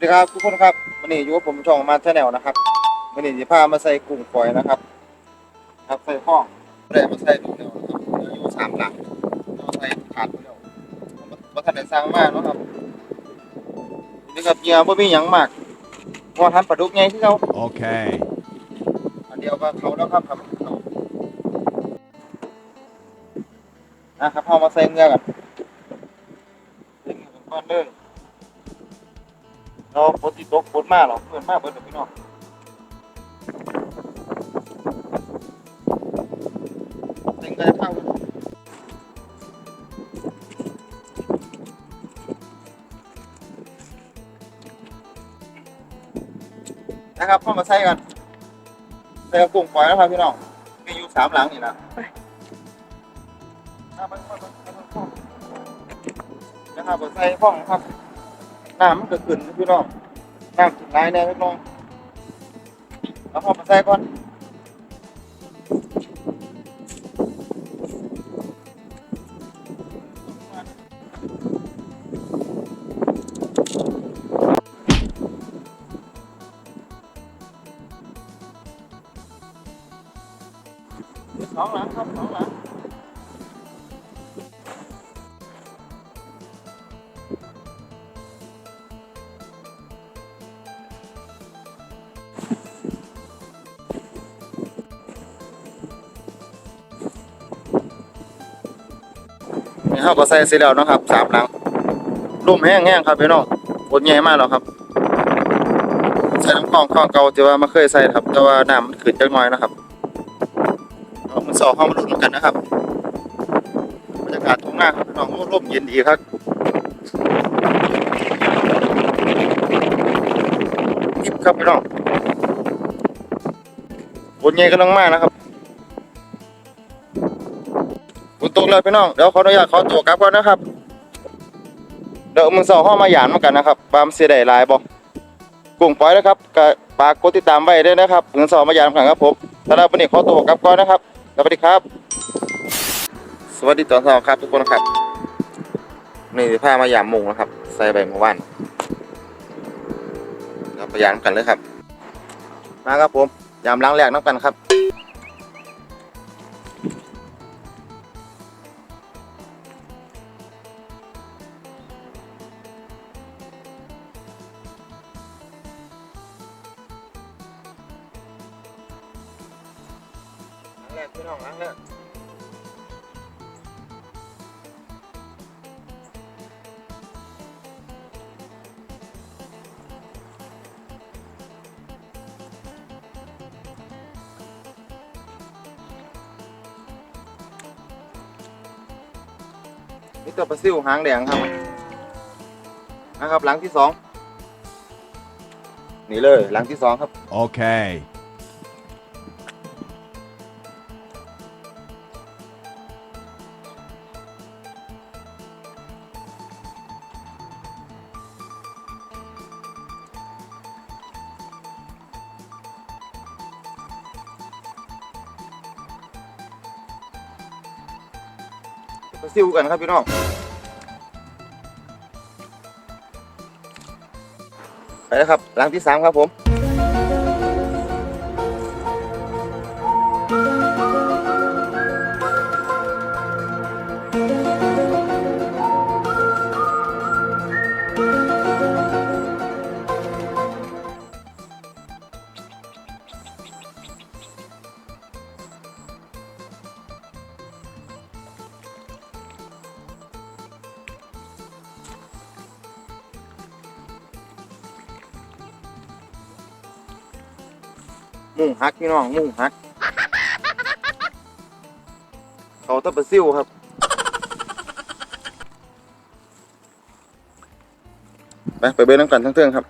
สดีครับทุกคนครับวันนี้อยู่กับผมช่องมาแชนแนลนะครับวันนี้จะพามาใส่กุ้งฝอยนะครับ ครับใส่ข้องไม่ได้มาใส่ดูเดียวนะครับเหลืออยู่สามหลังเอาใส่ขาดไปแล้วมาทันได้สร้างมากเนาะครับนี่ครับเหยื่อบ่มีหยังมากว่าทันปลาดุกไงที่เรา Okay. อันเดียวก็เขาแล้วครับครับเขานะครับเอามาใส่เงือกันใส่เงือกันก่อนเลย เราปกติตกฝนมาหรอกเพื่อนมาเบิดเดี๋ยวพี่น้องใส่เงือเท่านะครับเข้ามาใส่กันใส่กระปุกปล่อยนะครับพี่น้องมีอยู่สามหลังนี่นะนะครับใส่ห้องครับ น้ำมันก็ขึ้นนะพี่น้องน้ำขึ้นหลายแน่พี่น้องแล้วพอมาใส่ก่อนสองหลังครับสองหลัง เขาก็ใส่เสร็จแล้วนะครับสามหลังร่มแห้งๆครับพี่น้องปวดใหญ่มากแล้วครับ ใส่น้ำคลองคลองเก่าที่ว่ามาเคยใส่ครับ แต่ว่าน้ำมันขึ้นจักหน่อยนะครับเอามือสองเข้ามาลุ้นกันนะครับบรรยากาศทุ่งนาครับพี่น้องโอ้ร่มเย็นดีครับนิบครับพี่น้องปวดใหญ่กำลังมากนะครับ ตกแล้วพี่น้อง เดี๋ยวขออนุญาตขอตัวกลับก่อนนะครับ เดี๋ยวมึงสองห้องมาหยานมากันนะครับบามเสียดายลายบ่กุ้งปล่อยนะครับก็ฝากกดติดตามไว้ด้วยนะครับมึงสองมาหยานกันครับผมสำหรับวันนี้ขอตัวกลับก่อนนะครับสวัสดีครับ สวัสดีตอนเช้าครับทุกคนครับ นี่ผ้ามาหยามมุงนะครับ ใส่ใบมะว่านเราไปหยานกันเลยครับ มาครับผมยามล้างแรกน้ำกันครับ แรกพี่น้องล้างแรกนี่ตัวปลาซิวหางแดงครับนะครับหลังที่สองนี่เลยหลังที่สองครับ Okay. ไปซิวกันครับพี่น้องไปแล้วครับหลังที่สามครับผม มุ่งฮักพี่น้องมุ่งฮัก เขาตะปะซิวครับไปไปเบิ้ลน้ำกันทั้งเทื่องครับ